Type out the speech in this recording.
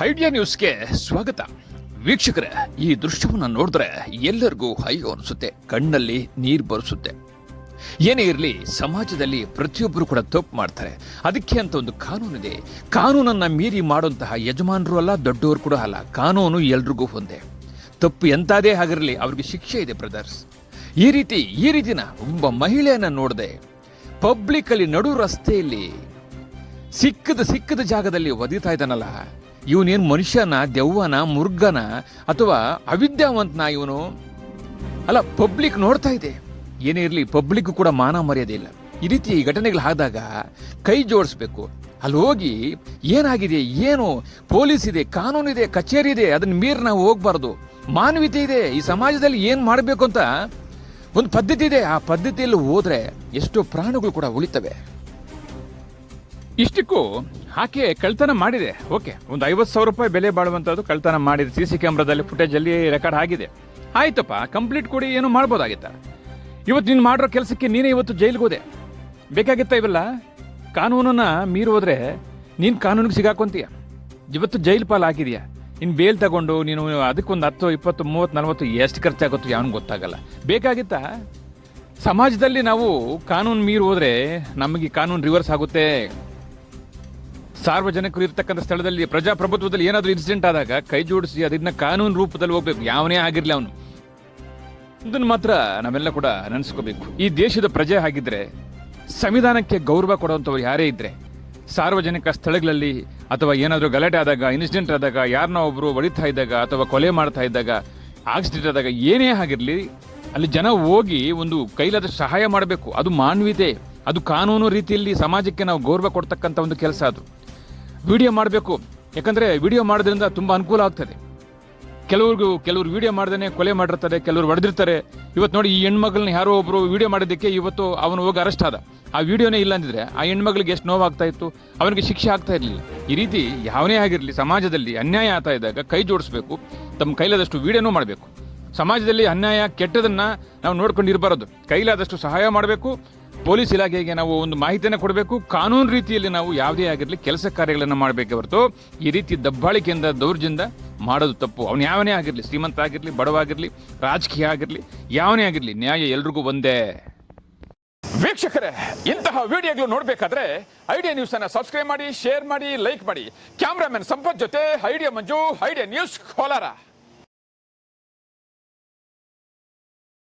Idea ನ್ಯೂಸ್ಗೆ ಸ್ವಾಗತ. ವೀಕ್ಷಕರ, ಈ ದೃಶ್ಯವನ್ನು ನೋಡಿದ್ರೆ ಎಲ್ಲರಿಗೂ ಅಯ್ಯೋ ಅನಿಸುತ್ತೆ. ಕಣ್ಣಲ್ಲಿ ನೀರು ಬರಿಸುತ್ತೆ. ಏನೇ ಇರಲಿ, ಸಮಾಜದಲ್ಲಿ ಪ್ರತಿಯೊಬ್ಬರು ಕೂಡ ತಪ್ಪು ಮಾಡ್ತಾರೆ. ಅದಕ್ಕೆ ಅಂತ ಒಂದು ಕಾನೂನಿದೆ ಕಾನೂನನ್ನು ಮೀರಿ ಮಾಡುವಂತಹ ಯಜಮಾನರು ಅಲ್ಲ, ದೊಡ್ಡವರು ಕೂಡ ಅಲ್ಲ. ಕಾನೂನು ಎಲ್ರಿಗೂ ಒಂದೇ. ತಪ್ಪು ಎಂತಾದೇ ಆಗಿರಲಿ ಅವ್ರಿಗೆ ಶಿಕ್ಷೆ ಇದೆ ಬ್ರದರ್ಸ್. ಈ ರೀತಿ, ಈ ರೀತಿನ ಒಬ್ಬ ಮಹಿಳೆಯನ್ನ ನೋಡಿದೆ ಪಬ್ಲಿಕ್ ಅಲ್ಲಿ ನಡು ರಸ್ತೆಯಲ್ಲಿ ಸಿಕ್ಕದ ಸಿಕ್ಕದ ಜಾಗದಲ್ಲಿ ಒದಿತಾ ಇದ್ದಾನಲ್ಲ. ಇವನೇನು ಮನುಷ್ಯನ, ದೆವ್ವನ, ಮುರ್ಗನ ಅಥವಾ ಅವಿದ್ಯಾವಂತನ ಇವನು? ಅಲ್ಲ, ಪಬ್ಲಿಕ್ ನೋಡ್ತಾ ಇದೆ. ಏನೇ ಇರಲಿ ಪಬ್ಲಿಕ್ ಕೂಡ ಮಾನ ಮರ್ಯಾದೆ ಇಲ್ಲ. ಈ ರೀತಿ ಘಟನೆಗಳು ಆದಾಗ ಕೈ ಜೋಡಿಸ್ಬೇಕು. ಅಲ್ಲಿ ಹೋಗಿ ಏನಾಗಿದೆ, ಏನು, ಪೊಲೀಸ್ ಇದೆ ಕಾನೂನಿದೆ ಕಚೇರಿ ಇದೆ, ಅದನ್ನ ಮೀರಿ ನಾವು ಹೋಗ್ಬಾರ್ದು. ಮಾನವೀಯತೆ ಇದೆ. ಈ ಸಮಾಜದಲ್ಲಿ ಏನು ಮಾಡಬೇಕು ಅಂತ ಒಂದು ಪದ್ಧತಿ ಇದೆ. ಆ ಪದ್ಧತಿಯಲ್ಲಿ ಹೋದ್ರೆ ಎಷ್ಟೋ ಪ್ರಾಣಗಳು ಕೂಡ ಉಳಿತವೆ. ಇಷ್ಟಕ್ಕೂ ಆಕೆ ಕಳ್ತನ ಮಾಡಿದೆ. ಓಕೆ, ಒಂದು ಐವತ್ತು ಸಾವಿರ ರೂಪಾಯಿ ಬೆಲೆ ಬಾಳುವಂಥದ್ದು ಕಳ್ತನ ಮಾಡಿದೆ. ಸಿ ಸಿ ಕ್ಯಾಮ್ರಾದಲ್ಲಿ ಫುಟೇಜಲ್ಲಿ ರೆಕಾರ್ಡ್ ಆಗಿದೆ. ಆಯ್ತಪ್ಪ ಕಂಪ್ಲೀಟ್ ಕೊಡಿ, ಏನು ಮಾಡ್ಬೋದಾಗಿತ್ತ? ಇವತ್ತು ನೀನು ಮಾಡಿರೋ ಕೆಲಸಕ್ಕೆ ನೀನೇ ಇವತ್ತು ಜೈಲಿಗೆ ಹೋದೆ. ಬೇಕಾಗಿತ್ತ ಇವೆಲ್ಲ? ಕಾನೂನನ್ನ ಮೀರಿ ಹೋದರೆ ನೀನು ಕಾನೂನಿಗೆ ಸಿಗಾಕೊಂತೀಯ. ಇವತ್ತು ಜೈಲು ಪಾಲ್ ಹಾಕಿದ್ಯಾ ಇನ್ನು ಬೇಲ್ ತಗೊಂಡು ನೀನು ಅದಕ್ಕೊಂದು ಹತ್ತು, ಇಪ್ಪತ್ತು, ಮೂವತ್ತು, ನಲವತ್ತು ಎಷ್ಟು ಖರ್ಚಾಗುತ್ತೋ ಯಾವನು ಗೊತ್ತಾಗಲ್ಲ. ಬೇಕಾಗಿತ್ತಾ? ಸಮಾಜದಲ್ಲಿ ನಾವು ಕಾನೂನು ಮೀರಿ ಹೋದರೆ ನಮಗೆ ಕಾನೂನು ರಿವರ್ಸ್ ಆಗುತ್ತೆ. ಸಾರ್ವಜನಿಕರು ಇರ್ತಕ್ಕಂಥ ಸ್ಥಳದಲ್ಲಿ, ಪ್ರಜಾಪ್ರಭುತ್ವದಲ್ಲಿ ಏನಾದರೂ ಇನ್ಸಿಡೆಂಟ್ ಆದಾಗ ಕೈ ಜೋಡಿಸಿ ಅದನ್ನ ಕಾನೂನು ರೂಪದಲ್ಲಿ ಹೋಗ್ಬೇಕು. ಯಾವನೇ ಆಗಿರಲಿ ಅವನು. ಇದನ್ನು ಮಾತ್ರ ನಾವೆಲ್ಲ ಕೂಡ ನೆನೆಸ್ಕೋಬೇಕು. ಈ ದೇಶದ ಪ್ರಜೆ ಆಗಿದ್ರೆ ಸಂವಿಧಾನಕ್ಕೆ ಗೌರವ ಕೊಡುವಂಥವ್ರು ಯಾರೇ ಇದ್ರೆ ಸಾರ್ವಜನಿಕ ಸ್ಥಳಗಳಲ್ಲಿ ಅಥವಾ ಏನಾದರೂ ಗಲಾಟೆ ಆದಾಗ ಇನ್ಸಿಡೆಂಟ್ ಆದಾಗ, ಯಾರನ್ನ ಒಬ್ಬರು ಹೊಡಿತಾ ಇದ್ದಾಗ ಅಥವಾ ಕೊಲೆ ಮಾಡ್ತಾ ಇದ್ದಾಗ ಆಕ್ಸಿಡೆಂಟ್ ಆದಾಗ ಏನೇ ಆಗಿರಲಿ, ಅಲ್ಲಿ ಜನ ಹೋಗಿ ಒಂದು ಕೈಲಾದ ಸಹಾಯ ಮಾಡಬೇಕು. ಅದು ಮಾನವೀಯತೆ. ಅದು ಕಾನೂನು ರೀತಿಯಲ್ಲಿ ಸಮಾಜಕ್ಕೆ ನಾವು ಗೌರವ ಕೊಡ್ತಕ್ಕಂಥ ಒಂದು ಕೆಲಸ ಅದು. ವಿಡಿಯೋ ಮಾಡಬೇಕು. ಯಾಕಂದರೆ ವಿಡಿಯೋ ಮಾಡೋದ್ರಿಂದ ತುಂಬ ಅನುಕೂಲ ಆಗ್ತದೆ. ಕೆಲವ್ರಿಗೂ ಕೆಲವ್ರು ವಿಡಿಯೋ ಮಾಡ್ದೇ ಕೊಲೆ ಮಾಡಿರ್ತಾರೆ, ಕೆಲವ್ರು ಹೊಡೆದಿರ್ತಾರೆ. ಇವತ್ತು ನೋಡಿ ಈ ಹೆಣ್ಮಗಳನ್ನ ಯಾರೋ ಒಬ್ರು ವಿಡಿಯೋ ಮಾಡಿದ್ದಕ್ಕೆ ಇವತ್ತು ಅವನು ಹೋಗಿ ಅರೆಸ್ಟ್ ಆದ. ಆ ವಿಡಿಯೋನೇ ಇಲ್ಲ ಅಂದಿದ್ರೆ ಆ ಹೆಣ್ಮಗಳಿಗೆ ಎಷ್ಟು ನೋವಾಗ್ತಾ ಇತ್ತು? ಅವನಿಗೆ ಶಿಕ್ಷೆ ಆಗ್ತಾ ಇರಲಿಲ್ಲ. ಈ ರೀತಿ ಯಾವನೇ ಆಗಿರಲಿ, ಸಮಾಜದಲ್ಲಿ ಅನ್ಯಾಯ ಆಗ್ತಾ ಇದ್ದಾಗ ಕೈ ಜೋಡಿಸ್ಬೇಕು, ತಮ್ಮ ಕೈಲಾದಷ್ಟು ವಿಡಿಯೋನೂ ಮಾಡಬೇಕು. ಸಮಾಜದಲ್ಲಿ ಅನ್ಯಾಯ ಕೆಟ್ಟದನ್ನ ನಾವು ನೋಡ್ಕೊಂಡಿರಬಾರದು. ಕೈಲಾದಷ್ಟು ಸಹಾಯ ಮಾಡಬೇಕು ಪೊಲೀಸ್ ಇಲಾಖೆಗೆ ನಾವು ಒಂದು ಮಾಹಿತಿಯನ್ನು ಕೊಡಬೇಕು. ಕಾನೂನು ರೀತಿಯಲ್ಲಿ ನಾವು ಯಾವುದೇ ಆಗಿರಲಿ ಕೆಲಸ ಕಾರ್ಯಗಳನ್ನು ಮಾಡಬೇಕೆ ಹೊರತು ಈ ರೀತಿ ದಬ್ಬಾಳಿಕೆಯಿಂದ ದೌರ್ಜನ್ಯ ಮಾಡೋದು ತಪ್ಪು. ಅವನು ಯಾವನೇ ಆಗಿರಲಿ, ಶ್ರೀಮಂತ ಆಗಿರಲಿ, ಬಡವಾಗಿರಲಿ, ರಾಜಕೀಯ ಆಗಿರಲಿ, ಯಾವನೇ ಆಗಿರಲಿ ನ್ಯಾಯ ಎಲ್ರಿಗೂ ಒಂದೇ. ವೀಕ್ಷಕರೇ, ಇಂತಹ ವಿಡಿಯೋಗಳು ನೋಡಬೇಕಾದ್ರೆ ಐಡಿಯಾ ನ್ಯೂಸ್ ಅನ್ನು ಸಬ್ಸ್ಕ್ರೈಬ್ ಮಾಡಿ, ಶೇರ್ ಮಾಡಿ, ಲೈಕ್ ಮಾಡಿ. ಕ್ಯಾಮ್ರಾಮನ್ ಸಂಪತ್ ಜೊತೆ, Idea Manju, Idea News Kolar.